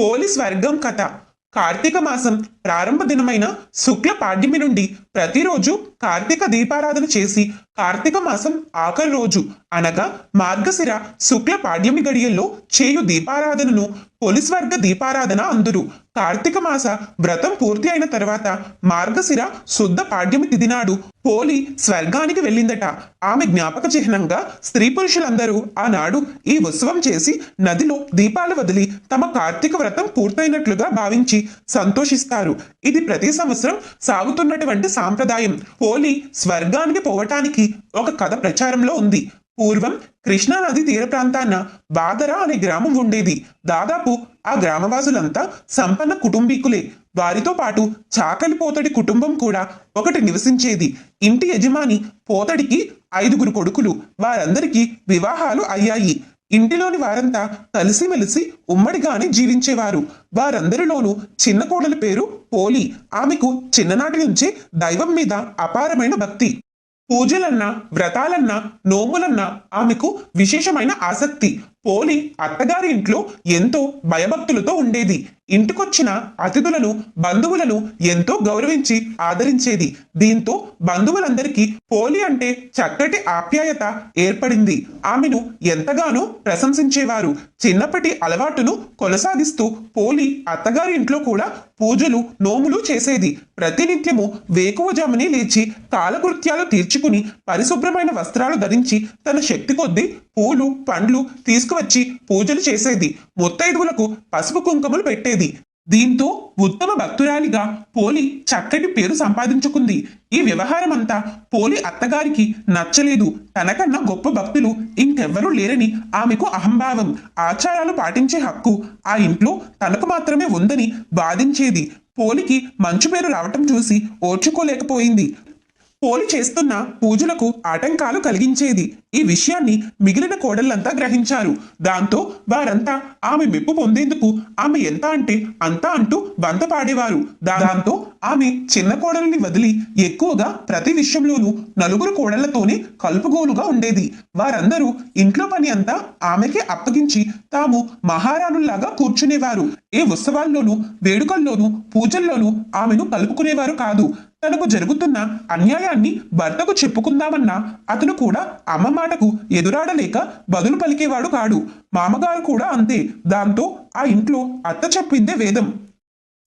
Police వర్గం కథ. కార్తీక మాసం ప్రారంభ దినమైన శుక్ల పాడ్యమి నుండి ప్రతిరోజు కార్తీక దీపారాధన చేసి కార్తీక మాసం ఆఖరి రోజు అనగా మార్గశిర శుక్ల పాడ్యమి గడియల్లో చేయు దీపారాధనను పోలీస్ వర్గ దీపారాధన అందురు. కార్తీక మాస వ్రతం పూర్తి అయిన తర్వాత మార్గశిర శుద్ధ పాడ్యమి తిథి నాడు పోలి స్వర్గానికి వెళ్ళిందట. ఆమె జ్ఞాపక చిహ్నంగా స్త్రీ పురుషులందరూ ఆనాడు ఈ ఉత్సవం చేసి నదిలో దీపాలు వదిలి తమ కార్తీక వ్రతం పూర్తయినట్లుగా భావించి సంతోషిస్తారు. ఇది ప్రతి సంవత్సరం సాగుతున్నటువంటి సాంప్రదాయం. పోలి స్వర్గానికి పోవటానికి ఒక కథ ప్రచారంలో ఉంది. పూర్వం కృష్ణా నది తీర ప్రాంతాన బాదరా అనే గ్రామం ఉండేది. దాదాపు ఆ గ్రామవాసులంతా సంపన్న కుటుంబీకులే. వారితో పాటు చాకలి పోతడి కుటుంబం కూడా ఒకటి నివసించేది. ఇంటి యజమాని పోతడికి ఐదుగురు కొడుకులు. వారందరికీ వివాహాలు అయ్యాయి. ఇంటిలోని వారంతా కలిసిమెలిసి ఉమ్మడిగానే జీవించేవారు. వారందరిలోనూ చిన్న కోడలి పేరు పోలి. ఆమెకు చిన్ననాటి నుంచే దైవం మీద అపారమైన భక్తి. పూజలన్నా వ్రతాలన్నా నోములన్నా ఆమెకు విశేషమైన ఆసక్తి. పోలి అత్తగారి ఇంట్లో ఎంతో భయభక్తులతో ఉండేది. ఇంటికొచ్చిన అతిథులను బంధువులను ఎంతో గౌరవించి ఆదరించేది. దీంతో బంధువులందరికీ పోలి అంటే చక్కటి ఆప్యాయత ఏర్పడింది. ఆమెను ఎంతగానో ప్రశంసించేవారు. చిన్నప్పటి అలవాటును కొనసాగిస్తూ పోలి అత్తగారి ఇంట్లో కూడా పూజలు నోములు చేసేది. ప్రతినిత్యము వేకువజాముని లేచి కాలకృత్యాలు తీర్చుకుని పరిశుభ్రమైన వస్త్రాలు ధరించి తన శక్తి కొద్దీ పూలు పండ్లు తీసుకువచ్చి పూజలు చేసేది. ముత్తైదువులకు పసుపు కుంకుమలు పెట్టేది. దీంతో ఉత్తమ భక్తురాలిగా పోలి చక్కటి పేరు సంపాదించుకుంది. ఈ వ్యవహారం అంతా పోలి అత్తగారికి నచ్చలేదు. తనకన్నా గొప్ప భక్తులు ఇంకెవ్వరూ లేరని ఆమెకు అహంభావం. ఆచారాలు పాటించే హక్కు ఆ ఇంట్లో తనకు మాత్రమే ఉందని బాధించేది పోలికి మంచు పేరు రావటం చూసి ఓర్చుకోలేకపోయింది. పోలి చేస్తున్న పూజలకు ఆటంకాలు కలిగించేది. ఈ విషయాన్ని మిగిలిన కోడళ్ళంతా గ్రహించారు. దాంతో వారంతా ఆమె మెప్పు పొందేందుకు ఆమె ఎంత అంటే అంతా అంటూ వంత పాడేవారు. దాంతో ఆమె చిన్న కోడలిని వదిలి ఎక్కువగా ప్రతి విషయంలోనూ నలుగురు కోడళ్ళతోనే కలుపుగోలుగా ఉండేది. వారందరూ ఇంట్లో పని అంతా ఆమెకే అప్పగించి తాము మహారాణుల్లాగా కూర్చునేవారు. ఏ ఉత్సవాల్లోనూ వేడుకల్లోనూ పూజల్లోనూ ఆమెను కలుపుకునేవారు కాదు. తనకు జరుగుతున్న అన్యాయాన్ని భర్తకు చెప్పుకుందామన్నా అతను కూడా అమ్మ మాటకు ఎదురాడలేక బదులు పలికేవాడు కాడు. మామగారు కూడా అంతే. దాంతో ఆ ఇంట్లో అత్త చెప్పిందే వేదం.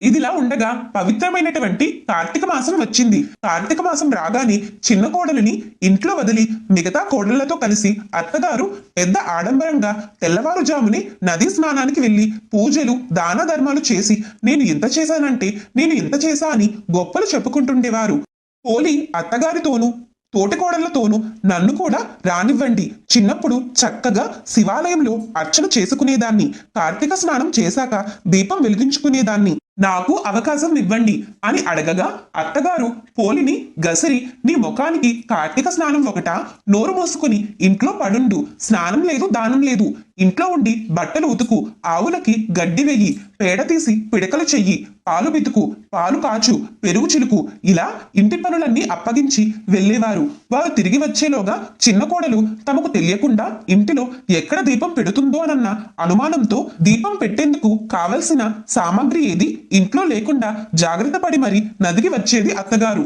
ఇదిలా ఉండగా పవిత్రమైనటువంటి కార్తీక మాసం వచ్చింది. కార్తీక మాసం రాగానే చిన్న కోడలిని ఇంట్లో వదిలి మిగతా కోడళ్ళతో కలిసి అత్తగారు పెద్ద ఆడంబరంగా తెల్లవారుజామునే నదీ స్నానానికి వెళ్ళి పూజలు దాన ధర్మాలు చేసి నేను ఇంత చేశానంటే నేను ఇంత చేశా అని గొప్పలు చెప్పుకుంటుండేవారు. పోలి అత్తగారితోనూ తోటికోడళ్ళతోనూ నన్ను కూడా రానివ్వండి. చిన్నప్పుడు చక్కగా శివాలయంలో అర్చన చేసుకునేదాన్ని. కార్తీక స్నానం చేశాక దీపం వెలిగించుకునేదాన్ని. నాకు అవకాశం ఇవ్వండి అని అడగగా అత్తగారు పోలిని గసిరి నీ ముఖానికి కార్తీక స్నానం ఒకట. నోరు మోసుకుని ఇంట్లో పడుండు. స్నానం లేదు దానం లేదు. ఇంట్లో ఉండి బట్టలు ఉతుకు. ఆవులకి గడ్డి వెయ్యి పేడ తీసి పిడకలు చెయ్యి పాలు బితుకు పాలు కాచు పెరుగు చిలుకు. ఇలా ఇంటి పనులన్నీ అప్పగించి వెళ్ళేవారు. వారు తిరిగి వచ్చేలోగా చిన్న కోడలు తమకు తెలియకుండా ఇంటిలో ఎక్కడ దీపం పెడుతుందో అనన్న అనుమానంతో దీపం పెట్టేందుకు కావలసిన సామాగ్రి ఏది ఇంట్లో లేకుండా జాగ్రత్త పడి మరి నదికి వచ్చేది అత్తగారు.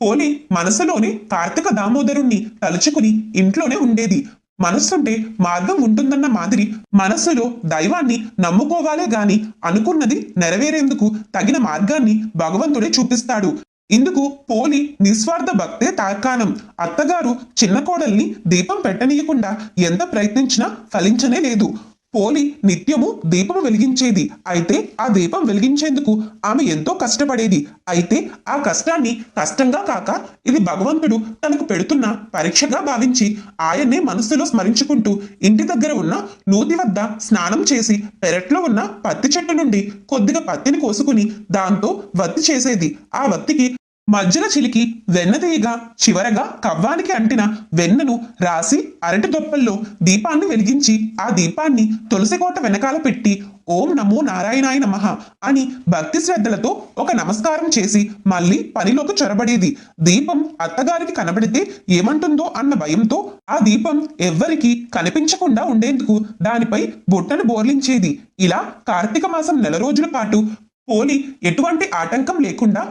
పోలి మనసులోనే కార్తీక దామోదరుణ్ణి తలుచుకుని ఇంట్లోనే ఉండేది. మనస్సుంటే మార్గం ఉంటుందన్న మాదిరి మనస్సులో దైవాన్ని నమ్ముకోవాలే గాని అనుకున్నది నెరవేరేందుకు తగిన మార్గాన్ని భగవంతుడే చూపిస్తాడు. ఇందుకు పోలి నిస్వార్థ భక్తే తార్కాణం. అత్తగారు చిన్న కోడల్ని దీపం పెట్టనీయకుండా ఎంత ప్రయత్నించినా ఫలించనే లేదు. పోలి నిత్యము దీపం వెలిగించేది. అయితే ఆ దీపం వెలిగించేందుకు ఆమె ఎంతో కష్టపడేది. అయితే ఆ కష్టాన్ని కష్టంగా కాక ఇది భగవంతుడు తనకు పెడుతున్న పరీక్షగా భావించి ఆయన్నే మనస్సులో స్మరించుకుంటూ ఇంటి దగ్గర ఉన్న నూతి వద్ద స్నానం చేసి పెరట్లో ఉన్న పత్తి చెట్టు నుండి కొద్దిగా పత్తిని కోసుకుని దాంతో వత్తి చేసేది. ఆ వత్తికి మధ్యన చిలికి వెన్నదీయగా చివరగా కవ్వానికి అంటిన వెన్నను రాసి అరటి దొప్పల్లో దీపాన్ని వెలిగించి ఆ దీపాన్ని తులసికోట వెనకాల పెట్టి ఓం నమో నారాయణాయ నమ అని భక్తి శ్రద్ధలతో ఒక నమస్కారం చేసి మళ్ళీ పనిలోకి చొరబడేది. దీపం అత్తగారికి కనబడితే ఏమంటుందో అన్న భయంతో ఆ దీపం ఎవ్వరికి కనిపించకుండా ఉండేందుకు దానిపై బుట్టను బోర్లించేది. ఇలా కార్తీక మాసం నెల రోజుల పాటు పోలి ఎటువంటి ఆటంకం లేకుండా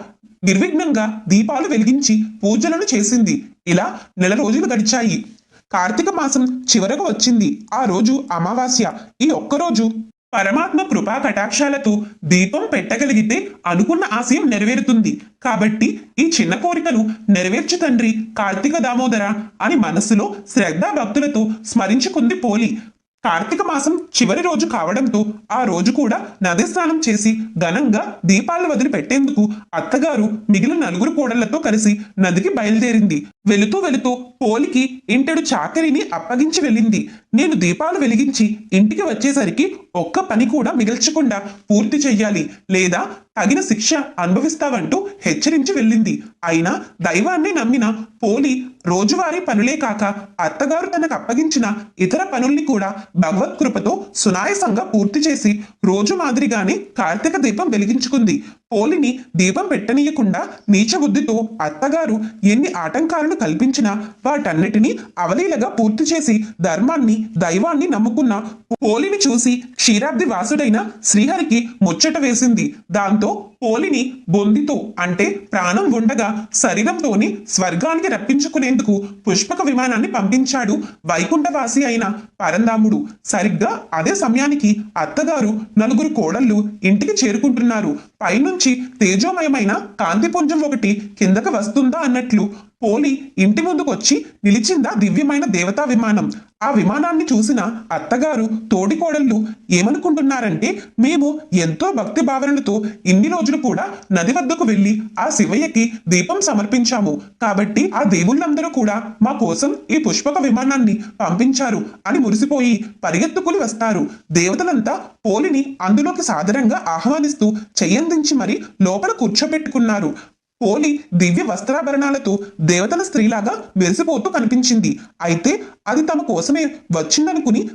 నిర్విఘ్నంగా దీపాలు వెలిగించి పూజలను చేసింది. ఇలా నెల రోజులు గడిచాయి. కార్తీక మాసం చివరకు వచ్చింది. ఆ రోజు అమావాస్య. ఈ ఒక్కరోజు పరమాత్మ కృపా కటాక్షాలతో దీపం పెట్టగలిగితే అనుకున్న ఆశయం నెరవేరుతుంది. కాబట్టి ఈ చిన్న కోరికను నెరవేర్చు తండ్రి కార్తీక దామోదర అని మనసులో శ్రద్ధా భక్తులతో స్మరించుకుంది పోలి కార్తీక మాసం చివరి రోజు కావడంతో ఆ రోజు కూడా నది స్నానం చేసి ఘనంగా దీపాలు వదిలిపెట్టేందుకు అత్తగారు మిగిలిన నలుగురు కోడళ్ళతో కలిసి నదికి బయలుదేరింది. వెళుతూ వెళుతూ పోలికి ఇంటెడు చాకరిని అప్పగించి వెళ్ళింది. నేను దీపాలు వెలిగించి ఇంటికి వచ్చేసరికి ఒక్క పని కూడా మిగల్చకుండా పూర్తి చెయ్యాలి. లేదా తగిన శిక్ష అనుభవిస్తావంటూ హెచ్చరించి వెళ్ళింది. అయినా దైవాన్ని నమ్మిన పోలి రోజువారీ పనులే కాక అత్తగారు తనకు అప్పగించిన ఇతర పనుల్ని కూడా భగవత్ కృపతో సునాయసంగా పూర్తి చేసి రోజు మాదిరిగానే కార్తీక దీపం వెలిగించుకుంది. పోలిని దీపం పెట్టనీయకుండా నీచ బుద్ధితో అత్తగారు ఎన్ని ఆటంకాలను కల్పించినా వాటన్నిటినీ అవలీలగా పూర్తి చేసి ధర్మాన్ని దైవాన్ని నమ్ముకున్న పోలిని చూసి క్షీరాబ్ది వాసుడైన శ్రీహరికి ముచ్చట వేసింది. దాంతో పోలిని బొందితో అంటే ప్రాణం ఉండగా శరీరంతోని స్వర్గానికి రప్పించుకునేందుకు పుష్పక విమానాన్ని పంపించాడు వైకుంఠవాసి అయిన పరంధాముడు. సరిగ్గా అదే సమయానికి అత్తగారు నలుగురు కోడళ్ళు ఇంటికి చేరుకుంటున్నారు. పైనుంచి తేజోమయమైన కాంతిపుంజం ఒకటి కిందకు వస్తుందా అన్నట్లు పోలి ఇంటి ముందుకు వచ్చి నిలిచిందా దివ్యమైన దేవతా విమానం? ఆ విమానాన్ని చూసిన అత్తగారు తోడి కోడళ్ళు ఏమనుకుంటున్నారంటే మేము ఎంతో భక్తి భావనలతో ఇన్ని రోజులు కూడా నది వద్దకు వెళ్ళి ఆ శివయ్యకి దీపం సమర్పించాము. కాబట్టి ఆ దేవుళ్ళందరూ కూడా మా కోసం ఈ పుష్పక విమానాన్ని పంపించారు అని మురిసిపోయి పరిగెత్తుకుని వస్తారు. దేవతలంతా పోలిని అందులోకి సాదరంగా ఆహ్వానిస్తూ చెయ్యందించి మరి లోపల కూర్చోబెట్టుకున్నారు పోలి దివ్య వస్త్రాభరణాలతో దేవతల స్త్రీలాగా మెరిసిపోతూ కనిపించింది. అయితే అది తమ కోసమే వచ్చిందనుకుని